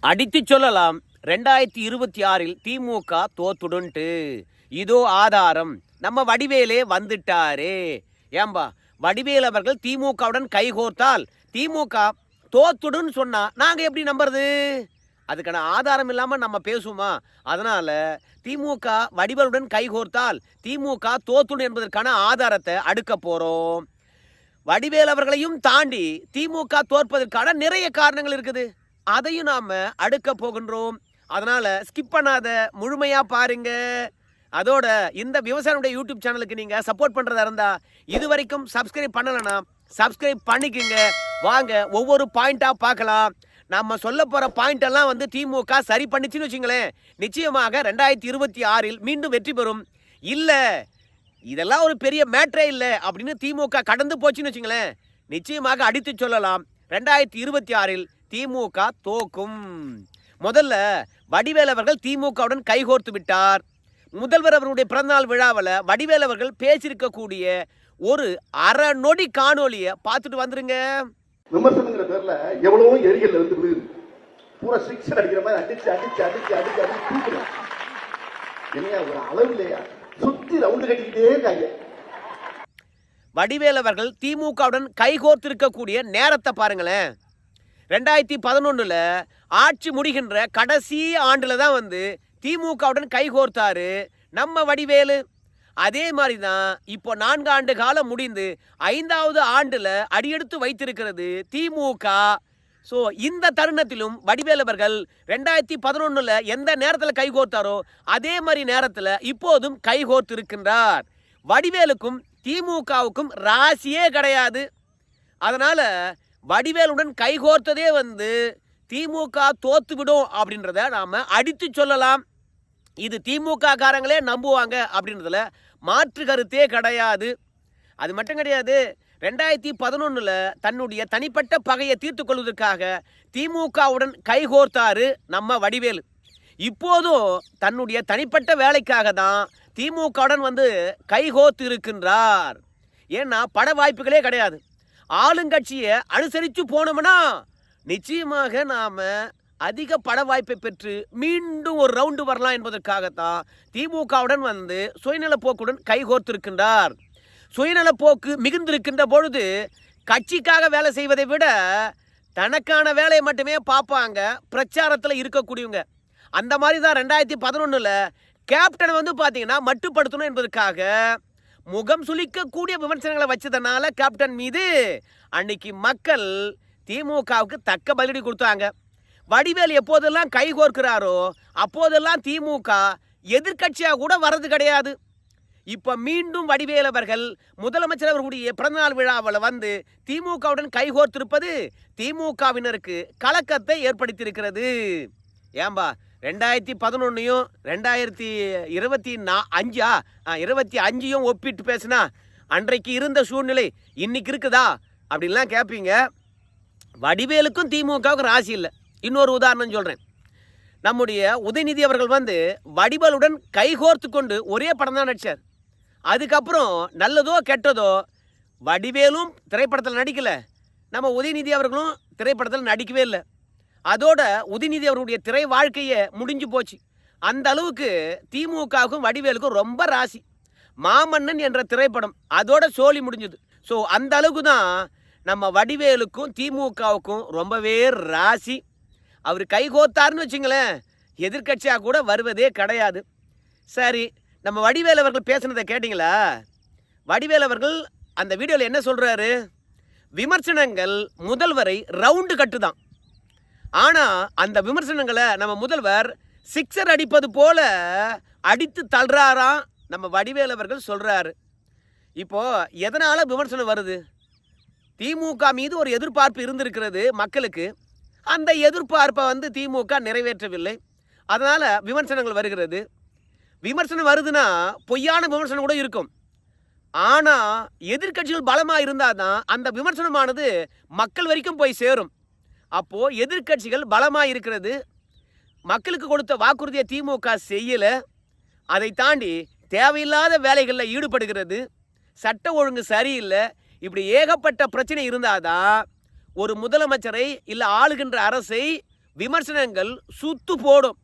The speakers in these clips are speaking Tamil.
அடித்து சொல்லலாம் ரெண்டாயிரத்தி இருபத்தி ஆறில் திமுக தோத்துடுன்ட்டு. இதோ ஆதாரம். நம்ம வடிவேலே வந்துட்டாரே. ஏம்பா வடிவேல் அவர்கள் திமுகவுடன் கைகோர்த்தால் திமுக தோத்துடுன்னு சொன்னா நாங்க எப்படி நம்புறது? அதுக்கான ஆதாரம் இல்லாம நம்ம பேசுவோமா? அதனால திமுக வடிவலுடன் கைகோர்த்தால் திமுக தோத்துடும் என்பதற்கான ஆதாரத்தை அடுக்க போறோம். வடிவேல் அவர்களையும் தாண்டி திமுக தோற்பதற்கான நிறைய காரணங்கள் இருக்குது. அதையும் நாம அடுக்க போகின்றோம். அதனால ஸ்கிப் பண்ணாத முழுமையா பாருங்க. அதோட இந்த விவசாயினுடைய யூடியூப் சேனலுக்கு நீங்க சப்போர்ட் பண்றதா இருந்தா இது வரைக்கும் சப்ஸ்கிரைப் பண்ணலனா சப்ஸ்கிரைப் பண்ணிக்கங்க. வாங்க ஒவ்வொரு பாயிண்டா பார்க்கலாம். நம்ம சொல்ல போற பாயிண்ட் எல்லாம் வந்து திமுக சரி பண்ணிச்சுன்னு வச்சுங்களேன். நிச்சயமாக ரெண்டாயிரத்தி இருபத்தி ஆறில் மீண்டும் வெற்றி பெறும். இல்லை இதெல்லாம் ஒரு பெரிய மேட்ரே இல்லை அப்படின்னு திமுக கடந்து போச்சுன்னு வச்சுங்களேன். நிச்சயமாக அடித்து சொல்லலாம். ரெண்டாயிரத்தி இருபத்தி ஆறில் திமுக தோக்கும். முதல்ல வடிவேல் அவர்கள் திமுகவுடன் கைகோர்த்து விட்டார். முதல்வர் அவருடைய பிறந்தநாள் விழாவில் வடிவேல் அவர்கள் பேசியிருக்கக்கூடிய ஒரு அரை நொடி காணொளியை பார்த்துட்டு வந்துருங்க. விமர்சனங்கிற பேர்ல எவ்வளவோ எரிகள் வந்து விழுகுது. பூரா சிக்ஸ் அடிக்கிற மாதிரி அடிச்சு அடிச்சு அடிச்சு அடிச்சு அடிச்சு என்னையா ஒரு அளவு இல்லையா சுத்தி ரவுண்டு கட்டிக்கிட்டே இருக்காங்க. வடிவேல் அவர்கள் திமுகவுடன் கைகோர்த்திருக்கக்கூடிய நேரத்தை பாருங்களேன். ரெண்டாயிரத்தி பதினொன்றில் ஆட்சி முடிகின்ற கடைசி ஆண்டில் தான் வந்து திமுகவுடன் கைகோர்த்தாரு நம்ம வடிவேலு. அதே மாதிரி தான் இப்போ நான்கு ஆண்டு காலம் முடிந்து ஐந்தாவது ஆண்டில் அடியெடுத்து வைத்திருக்கிறது திமுக. ஸோ இந்த தருணத்திலும் வடிவேல் அவர்கள் ரெண்டாயிரத்தி பதினொன்றில் எந்த நேரத்தில் கைகோர்த்தாரோ அதே மாதிரி நேரத்தில் இப்போதும் கைகோர்த்திருக்கின்றார் வடிவேலுக்கும் திமுகவுக்கும் ராசியே கிடையாது. அதனால் வடிவேலுடன் கைகோர்த்ததே வந்து திமுக தோத்துவிடும் அப்படின்றத நாம் அடித்து சொல்லலாம். இது திமுக காரங்களே நம்புவாங்க அப்படின்றதுல மாற்று கருத்தே கிடையாது. அது மட்டும் கிடையாது ரெண்டாயிரத்தி பதினொன்றில் தன்னுடைய தனிப்பட்ட பகையை தீர்த்து கொள்வதற்காக திமுகவுடன் கைகோர்த்தாரு நம்ம வடிவேலு. இப்போதும் தன்னுடைய தனிப்பட்ட வேலைக்காக தான் திமுகவுடன் வந்து கைகோர்த்து இருக்கின்றார் ஏன்னா பட வாய்ப்புகளே கிடையாது. ஆளுங்கட்சியை அனுசரித்து போனோம்னா நிச்சயமாக நாம் அதிக பட வாய்ப்பை பெற்று மீண்டும் ஒரு ரவுண்டு வரலாம் என்பதற்காகத்தான் திமுகவுடன் வந்து சுயநலப்போக்குடன் கைகோர்த்திருக்கின்றார். சுயநலப்போக்கு மிகுந்திருக்கின்ற பொழுது கட்சிக்காக வேலை செய்வதை விட தனக்கான வேலையை மட்டுமே பார்ப்பாங்க பிரச்சாரத்தில் இருக்கக்கூடியவங்க. அந்த மாதிரி தான் ரெண்டாயிரத்தி பதினொன்றில் கேப்டன் வந்து பார்த்தீங்கன்னா மட்டுப்படுத்தணும் என்பதற்காக முகம் சுளிக்கக்கூடிய விமர்சனங்களை வச்சதுனால கேப்டன் மீது அன்னைக்கு மக்கள் திமுகவுக்கு தக்க பதிலடி கொடுத்தாங்க. வடிவேல் எப்போதெல்லாம் கை கோர்க்கிறாரோ அப்போதெல்லாம் திமுக எதிர்க்கட்சியாக கூட வர்றது கிடையாது. இப்ப மீண்டும் வடிவேல் அவர்கள் முதலமைச்சர் அவர்களுடைய பிறந்தநாள் விழாவில் வந்து திமுகவுடன் கைகோர்த்திருப்பது திமுகவினருக்கு கலக்கத்தை ஏற்படுத்தியிருக்கிறது. ஏம்பா ரெண்டாயிரத்தி பதினொன்னையும் ரெண்டாயிரத்தி இருபத்தி நா அஞ்சா இருபத்தி அஞ்சையும் ஒப்பிட்டு பேசினா அன்றைக்கு இருந்த சூழ்நிலை இன்னைக்கு இருக்குதா அப்படின்லாம் கேட்பீங்க வடிவேலுக்கும் திமுகவுக்கும் ராசி இல்லை. இன்னொரு உதாரணம் சொல்கிறேன் நம்முடைய உதயநிதி அவர்கள் வந்து வடிவேலுடன் கைகோர்த்து கொண்டு ஒரே படம் தான் நடித்தார் அதுக்கப்புறம் நல்லதோ கெட்டதோ வடிவேலும் திரைப்படத்தில் நடிக்கலை. நம்ம உதயநிதி அவர்களும் திரைப்படத்தில் நடிக்கவே இல்லை. அதோட உதயநிதி அவருடைய திரை வாழ்க்கையே முடிஞ்சு போச்சு. அந்த அளவுக்கு திமுகவுக்கும் வடிவேலுக்கும் ரொம்ப ராசி. மாமன்னன் என்ற திரைப்படம் அதோட சோழி முடிஞ்சது. ஸோ அந்த அளவுக்கு தான் நம்ம வடிவேலுக்கும் திமுகவுக்கும் ரொம்பவே ராசி. அவர் கைகோத்தார்னு வச்சுங்களேன் எதிர்க்கட்சியாக கூட வருவதே கிடையாது. சரி நம்ம வடிவேல் அவர்கள் பேசுனதை கேட்டிங்களா? வடிவேல் அவர்கள் அந்த வீடியோவில் என்ன சொல்கிறாரு விமர்சனங்கள் முதல்வரை ரவுண்டு கட்டு தான் ஆனால் அந்த விமர்சனங்களை நம்ம முதல்வர் சிக்ஸர் அடிப்பது போல அடித்து தள்ளுறாராம் நம்ம வடிவேல் அவர்கள் சொல்கிறாரு இப்போது எதனால் விமர்சனம் வருது? திமுக மீது ஒரு எதிர்பார்ப்பு இருந்திருக்கிறது மக்களுக்கு. அந்த எதிர்பார்ப்பை வந்து திமுக நிறைவேற்றவில்லை. அதனால் விமர்சனங்கள் வருகிறது. விமர்சனம் வருதுன்னா பொய்யான விமர்சனம் கூட இருக்கும். ஆனால் எதிர்க்கட்சிகள் பலமாக இருந்தால் தான் அந்த விமர்சனமானது மக்கள் வரைக்கும் போய் சேரும். அப்போது எதிர்க்கட்சிகள் பலமாக இருக்கிறது மக்களுக்கு கொடுத்த வாக்குறுதியை திமுக செய்யலை அதை தாண்டி தேவையில்லாத வேலைகளில் ஈடுபடுகிறது சட்ட ஒழுங்கு சரியில்லை இப்படி ஏகப்பட்ட பிரச்சனை இருந்தாதான் ஒரு முதலமைச்சரை இல்லை ஆளுகின்ற அரசை விமர்சனங்கள் சுத்து போடும்.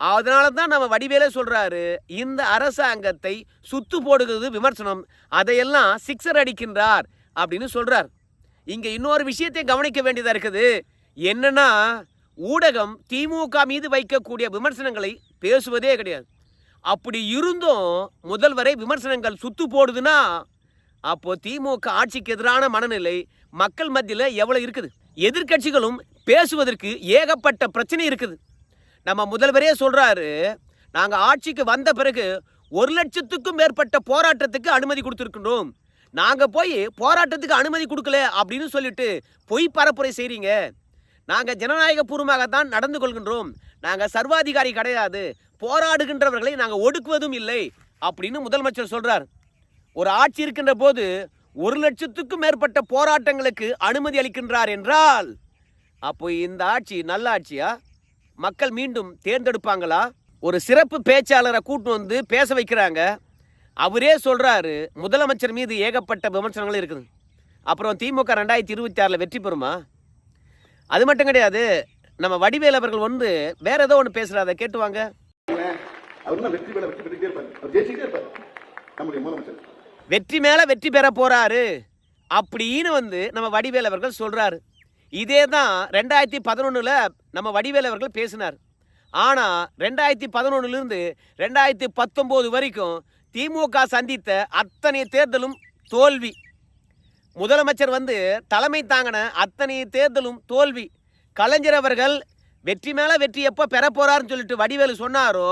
அதனால தான் நம்ம வடிவேலே சொல்கிறாரு இந்த அரசாங்கத்தை சுத்து போடுகிறது விமர்சனம் அதையெல்லாம் சிக்ஸர் அடிக்கின்றார் அப்படின்னு சொல்கிறார் இங்கே இன்னொரு விஷயத்தை கவனிக்க வேண்டியதாக இருக்குது. என்னன்னா ஊடகம் திமுக மீது வைக்கக்கூடிய விமர்சனங்களை பேசுவதே கிடையாது. அப்படி இருந்தும் முதல்வரை விமர்சனங்கள் சுத்து போடுதுன்னா அப்போது திமுக ஆட்சிக்கு எதிரான மனநிலை மக்கள் மத்தியில் எவ்வளோ இருக்குது? எதிர்க்கட்சிகளும் பேசுவதற்கு ஏகப்பட்ட பிரச்சனை இருக்குது. நம்ம முதல்வரே சொல்கிறாரு நாங்கள் ஆட்சிக்கு வந்த பிறகு ஒரு லட்சத்துக்கும் மேற்பட்ட போராட்டத்துக்கு அனுமதி கொடுத்துருக்கணும் நாங்கள் போய் போராட்டத்துக்கு அனுமதி கொடுக்கல அப்படின்னு சொல்லிட்டு பொய் பரப்புரை செய்கிறீங்க நாங்கள் ஜனநாயக பூர்வமாகத்தான் நடந்து கொள்கின்றோம். நாங்கள் சர்வாதிகாரி கிடையாது. போராடுகின்றவர்களை நாங்கள் ஒடுக்குவதும் இல்லை அப்படின்னு முதலமைச்சர் சொல்கிறார் ஒரு ஆட்சி இருக்கின்ற போது ஒரு லட்சத்துக்கும் மேற்பட்ட போராட்டங்களுக்கு அனுமதி அளிக்கின்றார் என்றால் அப்போ இந்த ஆட்சி நல்ல ஆட்சியா மக்கள் மீண்டும் தேர்ந்தெடுப்பாங்களா? ஒரு சிறப்பு பேச்சாளரை கூட்டு வந்து பேச வைக்கிறாங்க. அவரே சொல்றாரு முதலமைச்சர் மீது ஏகப்பட்ட விமர்சனங்கள் இருக்குது. அப்புறம் திமுக ரெண்டாயிரத்தி இருபத்தி ஆறில் வெற்றி பெறுமா? அது மட்டும் கிடையாது நம்ம வடிவேல் அவர்கள் வந்து வேற ஏதோ ஒன்று பேசுறாரு அதை கேட்டு வாங்க. அவர் தான் வெற்றி மேல வெற்றி பெற்றுட்டே இருப்பார். அவர் ஜெயிச்சுட்டே இருப்பார் நம்முடைய முதலமைச்சர். வெற்றி மேல வெற்றி பெற போறாரு. அப்படின்னு வந்து நம்ம வடிவேல் அவர்கள் சொல்றாரு. இதே தான் ரெண்டாயிரத்தி பதினொன்றில் நம்ம வடிவேல் அவர்கள் பேசினார். ஆனால் ரெண்டாயிரத்தி பதினொன்னுலேருந்து ரெண்டாயிரத்தி பத்தொம்போது வரைக்கும் திமுக சந்தித்த அத்தனை தேர்தலும் தோல்வி. முதலமைச்சர் வந்து தலைமை தாங்கின அத்தனை தேர்தலும் தோல்வி. கலைஞர் அவர்கள் வெற்றி மேலே வெற்றி எப்போ பெற சொல்லிட்டு வடிவேலு சொன்னாரோ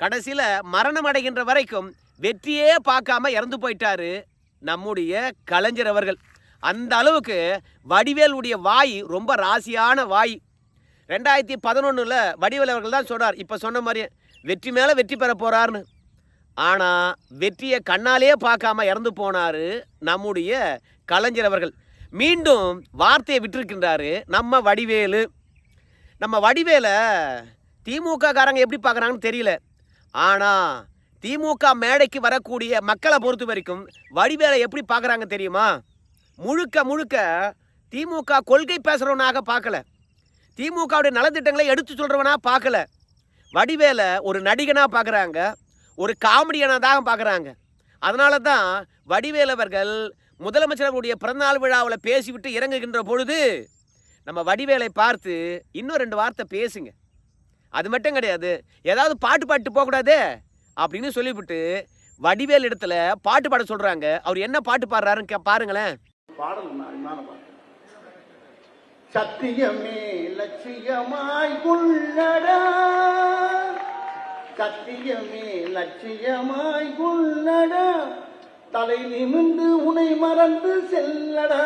கடைசியில் மரணம் அடைகின்ற வரைக்கும் வெற்றியே பார்க்காம இறந்து போயிட்டாரு நம்முடைய கலைஞர் அவர்கள். அந்த அளவுக்கு வடிவேலுடைய வாய் ரொம்ப ராசியான வாய். ரெண்டாயிரத்தி பதினொன்றில் வடிவேல் அவர்கள் தான் சொன்னார் இப்போ சொன்ன மாதிரி வெற்றி மேலே வெற்றி பெற போகிறாருன்னு ஆனால் வெற்றியை கண்ணாலே பார்க்காம இறந்து போனார் நம்முடைய கலைஞர் அவர்கள். மீண்டும் வார்த்தையை விட்டிருக்கின்றாரு நம்ம வடிவேலு. நம்ம வடிவேலை திமுக காரங்க எப்படி பார்க்குறாங்கன்னு தெரியல. ஆனால் திமுக மேடைக்கு வரக்கூடிய மக்களை பொறுத்த வரைக்கும் வடிவேலை எப்படி பார்க்குறாங்க தெரியுமா? முழுக்க முழுக்க திமுக கொள்கை பேசுகிறவனாக பார்க்கல. திமுகவுடைய நலத்திட்டங்களை எடுத்து சொல்கிறவனாக பார்க்கல. வடிவேலை ஒரு நடிகனாக பார்க்குறாங்க ஒரு காமெடியனாக தான் பார்க்குறாங்க. அதனால தான் வடிவேல் அவர்கள் முதலமைச்சர்களுடைய பிறந்தநாள் விழாவில் பேசிவிட்டு இறங்குகின்ற பொழுது நம்ம வடிவேலை பார்த்து இன்னும் ரெண்டு வார்த்தை பேசுங்க. அது மட்டும் கிடையாது ஏதாவது பாட்டு பாட்டு போகக்கூடாதே அப்படின்னு சொல்லிவிட்டு வடிவேல் இடத்துல பாட்டு பாட சொல்கிறாங்க அவர் என்ன பாட்டு பாடுறாருன்னு கே- பாருங்களேன். பாடல் நான் நான சத்தியமே லட்சியமாய் உள்ளடா. சத்தியமே லட்சியமாய் உள்ளடா. தலை நிமிந்து உனை மறந்து செல்லடா.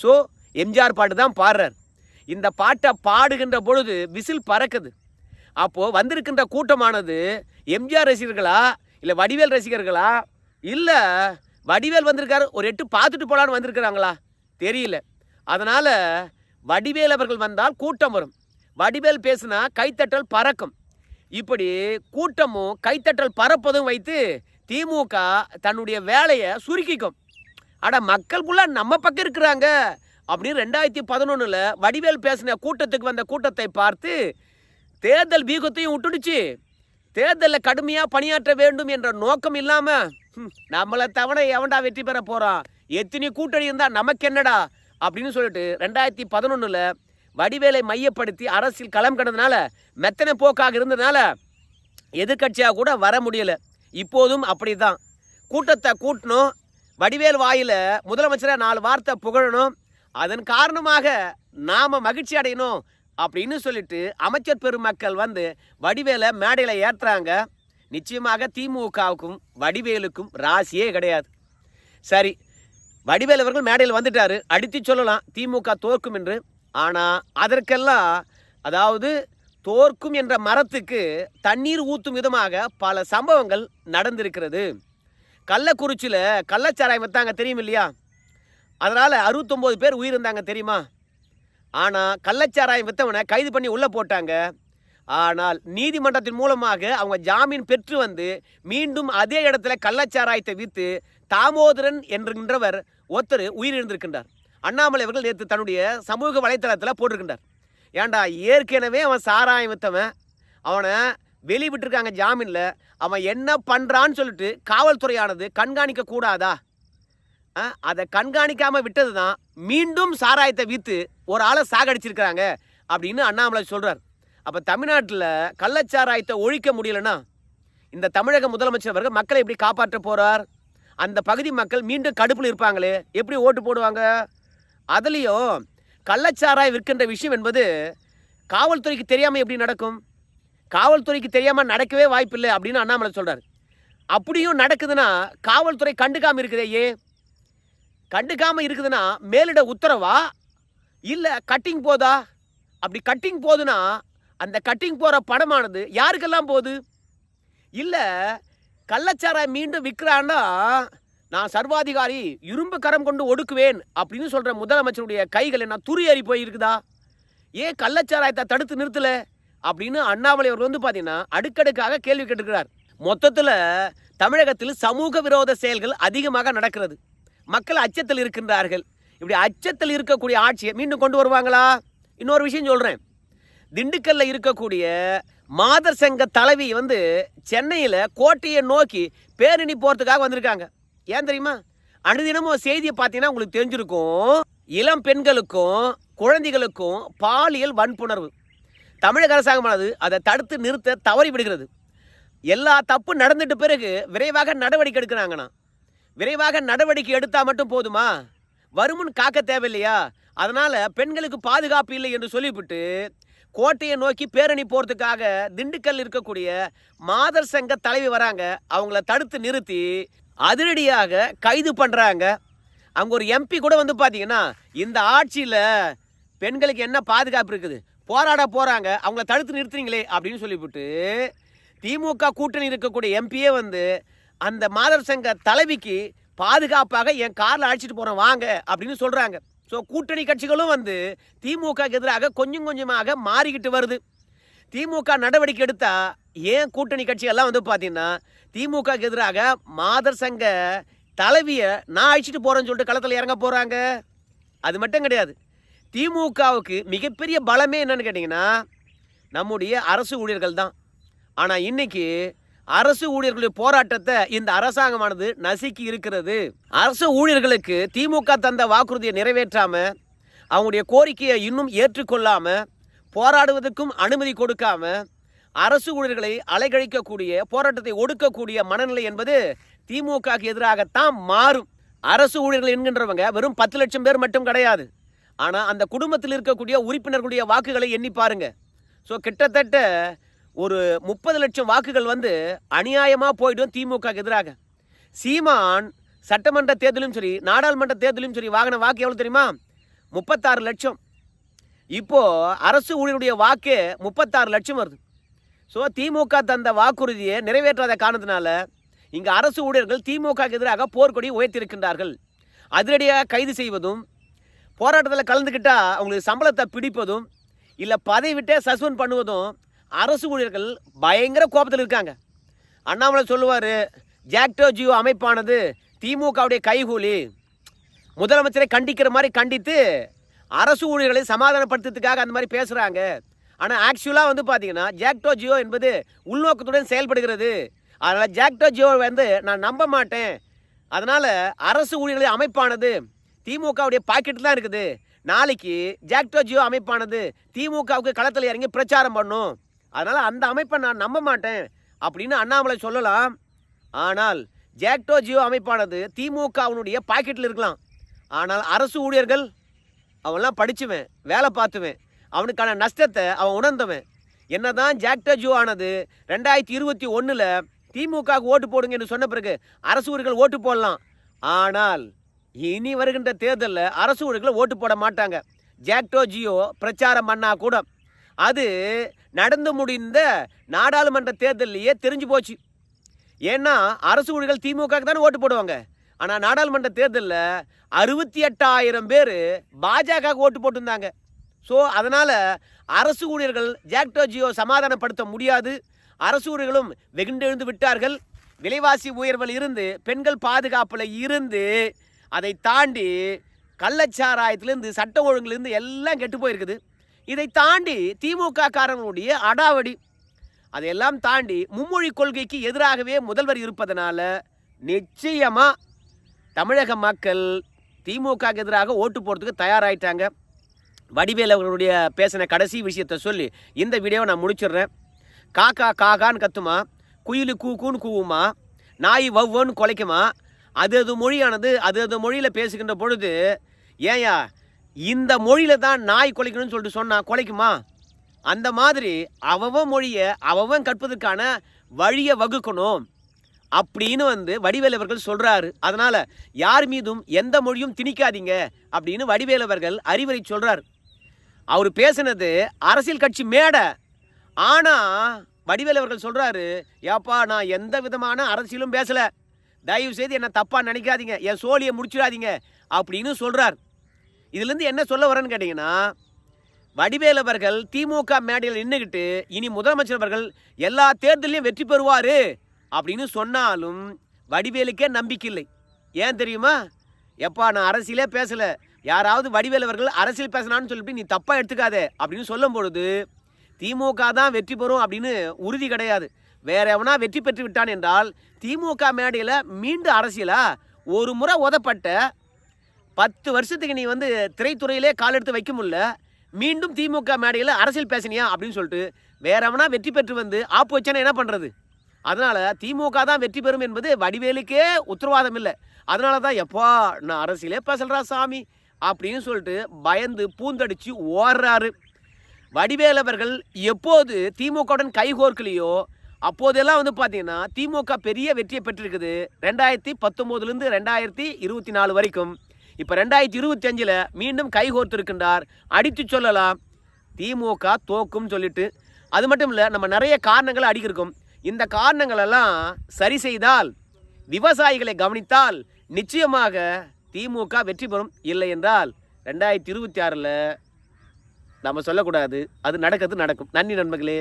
ஸோ எம்ஜிஆர் பாட்டு தான் பாடுறார். இந்த பாட்டை பாடுகின்ற பொழுது விசில் பறக்குது. அப்போது வந்திருக்கின்ற கூட்டமானது எம்ஜிஆர் ரசிகர்களா இல்லை வடிவேல் ரசிகர்களா இல்லை வடிவேல் வந்திருக்காரு. ஒரு எட்டு பார்த்துட்டு போகலான்னு வந்திருக்கிறாங்களா? தெரியல. அதனால் வடிவேல் அவர்கள் வந்தால் கூட்டம் வரும். வடிவேல் பேசுனா கைத்தட்டல் பறக்கும். இப்படி கூட்டமும் கைத்தட்டல் பறப்பதும் வைத்து திமுக தன்னுடைய வேலையை சுருக்கிக்கும். ஆனால் மக்களுக்குள்ள நம்ம பக்கம் இருக்கிறாங்க அப்படின்னு ரெண்டாயிரத்தி பதினொன்றில் வடிவேல் பேசின கூட்டத்துக்கு வந்த கூட்டத்தை பார்த்து தேர்தல் பீகத்தையும் விட்டுடுச்சு. தேர்தலில் கடுமையாக பணியாற்ற வேண்டும் என்ற நோக்கம் இல்லாமல் நம்மளை தவிர எவன்டா வெற்றி பெற போகிறான் எத்தனை கூட்டணி இருந்தால் நமக்கு என்னடா? அப்படின்னு சொல்லிட்டு ரெண்டாயிரத்தி பதினொன்றில் வடிவேலை மையப்படுத்தி அரசியல் களம் கண்டதுனால மெத்தனை போக்காக இருந்ததுனால எதிர்க்கட்சியாக கூட வர முடியல. இப்போதும் அப்படி தான் கூட்டத்தை கூட்டணும் வடிவேல் வாயில் முதலமைச்சரை நாலு வார்த்தை புகழணும் அதன் காரணமாக நாம் மகிழ்ச்சி அடையணும் அப்படின்னு சொல்லிட்டு அமைச்சர் பெருமக்கள் வந்து வடிவேலை மேடையில் ஏற்றுறாங்க நிச்சயமாக திமுகவுக்கும் வடிவேலுக்கும் ராசியே கிடையாது. சரி வடிவேல் அவர்கள் மேடையில் வந்துட்டாரு. அடித்து சொல்லலாம் திமுக தோற்கும் என்று. ஆனால் அதற்கெல்லாம் அதாவது தோற்கும் என்ற மரத்துக்கு தண்ணீர் ஊற்றும் விதமாக பல சம்பவங்கள் நடந்திருக்கிறது. கள்ளக்குறிச்சியில் கள்ளச்சாராயம் விற்றாங்க தெரியும் இல்லையா? அதனால் அறுபத்தொம்போது பேர் உயிர் இருந்தாங்க தெரியுமா? ஆனால் கள்ளச்சாராயம் விற்றவனை கைது பண்ணி உள்ளே போட்டாங்க. ஆனால் நீதிமன்றத்தின் மூலமாக அவங்க ஜாமீன் பெற்று வந்து மீண்டும் அதே இடத்துல கள்ளச்சாராயத்தை விற்று தாமோதரன் என்கின்றவர் ஒருத்தர் உயிரிழந்திருக்கின்றார். அண்ணாமலை அவர்கள் நேற்று தன்னுடைய சமூக வலைத்தளத்தில் போட்டிருக்கின்றார். ஏன்டா ஏற்கனவே அவன் சாராயம் வித்தவன் அவனை வெளி விட்டுருக்காங்க ஜாமீனில் அவன் என்ன பண்ணுறான்னு சொல்லிட்டு காவல்துறையானது கண்காணிக்க கூடாதா? ஆ, அதை கண்காணிக்காமல் விட்டது தான் மீண்டும் சாராயத்தை விற்று ஒரு ஆளை சாகடிச்சிருக்கிறாங்க அப்படின்னு அண்ணாமலை சொல்கிறார் அப்போ தமிழ்நாட்டில் கள்ளச்சாராயத்தை ஒழிக்க முடியலன்னா இந்த தமிழக முதலமைச்சர் அவர்கள் மக்களை எப்படி காப்பாற்ற போகிறார் அந்த பகுதி மக்கள் மீண்டும் கடுப்பில் இருப்பாங்களே? எப்படி ஓட்டு போடுவாங்க? அதுலேயும் கள்ளச்சாராய் விற்கின்ற விஷயம் என்பது காவல்துறைக்கு தெரியாமல் எப்படி நடக்கும்? காவல்துறைக்கு தெரியாமல் நடக்கவே வாய்ப்பில்லை அப்படின்னு அண்ணாமலை சொல்கிறார் அப்படியும் நடக்குதுன்னா காவல்துறை கண்டுக்காமல் இருக்குதே ஏன்? கண்டுக்காமல் இருக்குதுன்னா மேலிட உத்தரவா? இல்லை கட்டிங் போதா? அப்படி கட்டிங் போதுன்னா அந்த கட்டிங் போகிற பணமானது யாருக்கெல்லாம் போகுது? இல்லை கள்ளச்சாராய் மீண்டும் விற்கிறான்னா நான் சர்வாதிகாரி இரும்பு கரம் கொண்டு ஒடுக்குவேன் அப்படின்னு சொல்கிற முதலமைச்சருடைய கைகள் என்ன துரியறி போயிருக்குதா? ஏன் கள்ளச்சாராயத்தை தடுத்து நிறுத்தலை? அப்படின்னு அண்ணாமலை அவர் வந்து பார்த்தீங்கன்னா அடுக்கடுக்காக கேள்வி கேட்டுக்கிறார் மொத்தத்தில் தமிழகத்தில் சமூக விரோத செயல்கள் அதிகமாக நடக்கிறது. மக்கள் அச்சத்தில் இருக்கின்றார்கள். இப்படி அச்சத்தில் இருக்கக்கூடிய ஆட்சியை மீண்டும் கொண்டு வருவாங்களா? இன்னொரு விஷயம் சொல்கிறேன் திண்டுக்கல்ல இருக்கக்கூடிய மாதர் சங்க தலைவி வந்து சென்னையில் கோட்டையை நோக்கி பேரணி போகிறதுக்காக வந்திருக்காங்க. ஏன் தெரியுமா? அனுதினமும் செய்தியை பார்த்தீங்கன்னா உங்களுக்கு தெரிஞ்சிருக்கும். இளம் பெண்களுக்கும் குழந்தைகளுக்கும் பாலியல் வன்புணர்வு. தமிழக அரசாங்கமானது அதை தடுத்து நிறுத்த தவறி விடுகிறது. எல்லா தப்பு நடந்துட்டு பிறகு விரைவாக நடவடிக்கை எடுக்கிறாங்கண்ணா. விரைவாக நடவடிக்கை எடுத்தால் மட்டும் போதுமா? வருமுன் காக்க தேவையில்லையா? அதனால் பெண்களுக்கு பாதுகாப்பு இல்லை என்று சொல்லிவிட்டு கோட்டையை நோக்கி பேரணி போகிறதுக்காக திண்டுக்கல் இருக்கக்கூடிய மாதர் சங்க தலைவி வராங்க. அவங்கள தடுத்து நிறுத்தி அதிரடியாக கைது பண்ணுறாங்க அங்கே ஒரு எம்பி கூட வந்து பார்த்தீங்கன்னா இந்த ஆட்சியில் பெண்களுக்கு என்ன பாதுகாப்பு இருக்குது? போராட போகிறாங்க அவங்கள தடுத்து நிறுத்துறீங்களே அப்படின்னு சொல்லிவிட்டு திமுக கூட்டணி இருக்கக்கூடிய எம்பியே வந்து அந்த மாதர் சங்க தலைவிக்கு பாதுகாப்பாக என் காரில் அழைச்சிட்டு போகிறேன் வாங்க அப்படின்னு சொல்கிறாங்க ஸோ கூட்டணி கட்சிகளும் வந்து திமுகக்கு எதிராக கொஞ்சம் கொஞ்சமாக மாறிக்கிட்டு வருது. திமுக நடவடிக்கை எடுத்தால் ஏன் கூட்டணி கட்சிகள்லாம் வந்து பார்த்தீங்கன்னா திமுகக்கு எதிராக மாதர் சங்க தலைவியை நான் அழைச்சிட்டு போகிறேன்னு சொல்லிட்டு களத்தில் இறங்க போகிறாங்க அது மட்டும் கிடையாது. திமுகவுக்கு மிகப்பெரிய பலமே என்னன்னு கேட்டிங்கன்னா நம்முடைய அரசு ஊழியர்கள் தான் ஆனால் இன்றைக்கி அரசு ஊழியர்களுடைய போராட்டத்தை இந்த அரசாங்கமானது நசுக்கி இருக்கிறது. அரசு ஊழியர்களுக்கு திமுக தந்த வாக்குறுதியை நிறைவேற்றாம அவங்களுடைய கோரிக்கையை இன்னும் ஏற்றுக்கொள்ளாம போராடுவதற்கும் அனுமதி கொடுக்காம அரசு ஊழியர்களை அலைகழிக்கக்கூடிய போராட்டத்தை ஒடுக்கக்கூடிய மனநிலை என்பது திமுகக்கு எதிராகத்தான் மாறும். அரசு ஊழியர்கள் என்கின்றவங்க வெறும் பத்து லட்சம் பேர் மட்டும் கிடையாது. ஆனால் அந்த குடும்பத்தில் இருக்கக்கூடிய உறுப்பினர்களுடைய வாக்குகளை எண்ணி பாருங்க. ஸோ கிட்டத்தட்ட ஒரு முப்பது லட்சம் வாக்குகள் வந்து அநியாயமாக போயிடும் திமுக எதிராக. சீமான் சட்டமன்ற தேர்தலும் சரி நாடாளுமன்ற தேர்தலும் சரி வாங்கின வாக்கு எவ்வளோ தெரியுமா? முப்பத்தாறு லட்சம். இப்போ அரசு ஊழியருடைய வாக்கு முப்பத்தாறு லட்சம் வருது. ஸோ திமுக தந்த வாக்குறுதியை நிறைவேற்றாத காரணத்தினால இங்கே அரசு ஊழியர்கள் திமுக எதிராக போர்க்கொடி உயர்த்தியிருக்கின்றார்கள். அதிரடியாக கைது செய்வதும் போராட்டத்தில் கலந்துக்கிட்டால் அவங்களுக்கு சம்பளத்தை பிடிப்பதும் இல்லை பதவி விட்டே சஸ்பெண்ட் பண்ணுவதும் அரசு ஊழியர்கள் பயங்கர கோபத்தில் இருக்காங்க. அண்ணாமலை சொல்லுவார் ஜாக்டோ ஜியோ அமைப்பானது திமுகவுடைய கைகூலி. முதலமைச்சரை கண்டிக்கிற மாதிரி கண்டித்து அரசு ஊழியர்களை சமாதானப்படுத்துறதுக்காக அந்த மாதிரி பேசுகிறாங்க ஆனால் ஆக்சுவலாக வந்து பார்த்தீங்கன்னா ஜாக்டோ ஜியோ என்பது உள்நோக்கத்துடன் செயல்படுகிறது. அதனால் ஜாக்டோ ஜியோ வந்து நான் நம்ப மாட்டேன். அதனால் அரசு ஊழியர்களின் அமைப்பானது திமுகவுடைய பாக்கெட்டில் தான் இருக்குது. நாளைக்கு ஜாக்டோ ஜியோ அமைப்பானது திமுகவுக்கு களத்தில் இறங்கி பிரச்சாரம் பண்ணும். அதனால் அந்த அமைப்பை நான் நம்ப மாட்டேன் அப்படின்னு அண்ணாமலை சொல்லலாம். ஆனால் ஜாக்டோ ஜியோ அமைப்பானது திமுகவினுடைய பாக்கெட்டில் இருக்கலாம். ஆனால் அரசு ஊழியர்கள் அவன்லாம் படிச்சுவேன் வேலை பார்த்துவேன். அவனுக்கான நஷ்டத்தை அவன் உணர்ந்தவன். என்னதான் ஜாக்டோ ஜியோ ஆனது ரெண்டாயிரத்தி இருபத்தி ஒன்றில் திமுகவுக்கு ஓட்டு போடுங்க என்று சொன்ன பிறகு அரசு ஊழியர்கள் ஓட்டு போடலாம். ஆனால் இனி வருகின்ற தேர்தலில் அரசு ஊழியர்கள் ஓட்டு போட மாட்டாங்க. ஜாக்டோ ஜியோ பிரச்சாரம் பண்ணால் கூட அது நடந்து முடிந்த நாடாளுமன்ற தேர்தலையே தெரிஞ்சு போச்சு. ஏன்னா அரசு ஊழியர்கள் திமுகவுக்கு தானே ஓட்டு போடுவாங்க. ஆனால் நாடாளுமன்ற தேர்தலில் அறுபத்தி எட்டாயிரம் பேர் பாஜக ஓட்டு போட்டிருந்தாங்க. ஸோ அதனால் அரசு ஊழியர்கள் ஜாக்டோஜியோ சமாதானப்படுத்த முடியாது. அரசு ஊழியர்களும் வெகுண்டெழுந்து விட்டார்கள். விலைவாசி உயர்வில் இருந்து பெண்கள் பாதுகாப்பில் இருந்து அதை தாண்டி கள்ளச்சாராயத்திலேருந்து சட்ட ஒழுங்குலேருந்து எல்லாம் கெட்டு போயிருக்குது. இதை தாண்டி திமுக காரங்களுடைய அடாவடி அதையெல்லாம் தாண்டி மும்மொழி கொள்கைக்கு எதிராகவே முதல்வர் இருப்பதனால நிச்சயமா தமிழக மக்கள் திமுகக்கு எதிராக ஓட்டு போடுறதுக்கு தயாராகிட்டாங்க வடிவேல் அவர்களுடைய பேசின கடைசி விஷயத்தை சொல்லி இந்த வீடியோவை நான் முடிச்சிடுறேன். காக்கா காகான்னு கத்துமா குயில் கூக்குன்னு கூவுமா நாய் வவ்வோன்னு குலைக்குமா அது அது மொழியானது அது அது மொழியில் பேசுகின்ற பொழுது ஏயா இந்த மொழியில் தான் நாய் குலைக்கணும்னு சொல்லிட்டு சொன்னால் குலைக்குமா? அந்த மாதிரி அவன் மொழியை அவன் கற்பதற்கான வழியை வகுக்கணும் அப்படின்னு வந்து வடிவேல் அவர்கள் அதனால் யார் மீதும் எந்த மொழியும் திணிக்காதீங்க அப்படின்னு வடிவேல் அவர்கள் அறிவுரை சொல்கிறார் அவர் பேசினது அரசியல் கட்சி மேடை. ஆனால் வடிவேல் அவர்கள் சொல்றாரு ஏப்பா நான் எந்த விதமான அரசியலும் பேசலை. தயவு செய்து என்னை தப்பாக நினைக்காதீங்க. என் சோழியை முடிச்சிடாதீங்க. அப்படின்னு சொல்கிறார் இதுல இருந்து என்ன சொல்ல வரேன்னு கேட்டீங்கன்னா வடிவேல் அவர்கள் திமுக மேடையில் நின்றுக்கிட்டு இனி முதலமைச்சர் அவர்கள் எல்லா தேர்தலையும் வெற்றி பெறுவாரு அப்படின்னு சொன்னாலும் வடிவேலுக்கே நம்பிக்கை இல்லை. ஏன் தெரியுமா? எப்பா நான் அரசியலே பேசல. யாராவது வடிவேல் அவர்கள் அரசியல் பேசினான்னு சொல்லிட்டு நீ தப்பா எடுத்துக்காதே அப்படின்னு சொல்லும் பொழுது திமுக தான் வெற்றி பெறும் அப்படின்னு உறுதி கிடையாது. வேற எவனா வெற்றி பெற்று விட்டான் என்றால் திமுக மேடையில் மீண்டும் அரசியலா ஒரு முறை உதப்பட்ட பத்து வருஷத்துக்கு நீ வந்து திரைத்துறையிலே கால் எடுத்து வைக்க முடியல. மீண்டும் திமுக மேடையில் அரசியல் பேசினியா அப்படின்னு சொல்லிட்டு வேறவனா வெற்றி பெற்று வந்து ஆப்பு வச்சானா என்ன பண்ணுறது அதனால் திமுக தான் வெற்றி பெறும் என்பது வடிவேலுக்கே உத்தரவாதம் இல்லை. அதனால தான் எப்பா நான் அரசியலே பேசலடா சாமி அப்படின்னு சொல்லிட்டு பயந்து பூந்தடிச்சு ஓடுறாரு. வடிவேல் அவர்கள் எப்போது திமுகவுடன் கைகோர்க்கலையோ அப்போதெல்லாம் வந்து பார்த்தீங்கன்னா திமுக பெரிய வெற்றியை பெற்றிருக்குது. ரெண்டாயிரத்தி பத்தொம்போதுலேருந்து ரெண்டாயிரத்தி இருபத்தி நாலு வரைக்கும். இப்போ ரெண்டாயிரத்தி இருபத்தி அஞ்சில் மீண்டும் கைகோர்த்திருக்கின்றார். அடித்து சொல்லலாம். திமுக தோக்கும் சொல்லிட்டு. அது மட்டும் இல்லை நம்ம நிறைய காரணங்களை அடிக்கிருக்கோம். இந்த காரணங்களெல்லாம் சரி செய்தால் விவசாயிகளை கவனித்தால் நிச்சயமாக திமுக வெற்றி பெறும். இல்லை என்றால் ரெண்டாயிரத்தி இருபத்தி ஆறில் நம்ம சொல்லக்கூடாது. அது நடக்கிறது நடக்கும். நன்றி நண்பர்களே.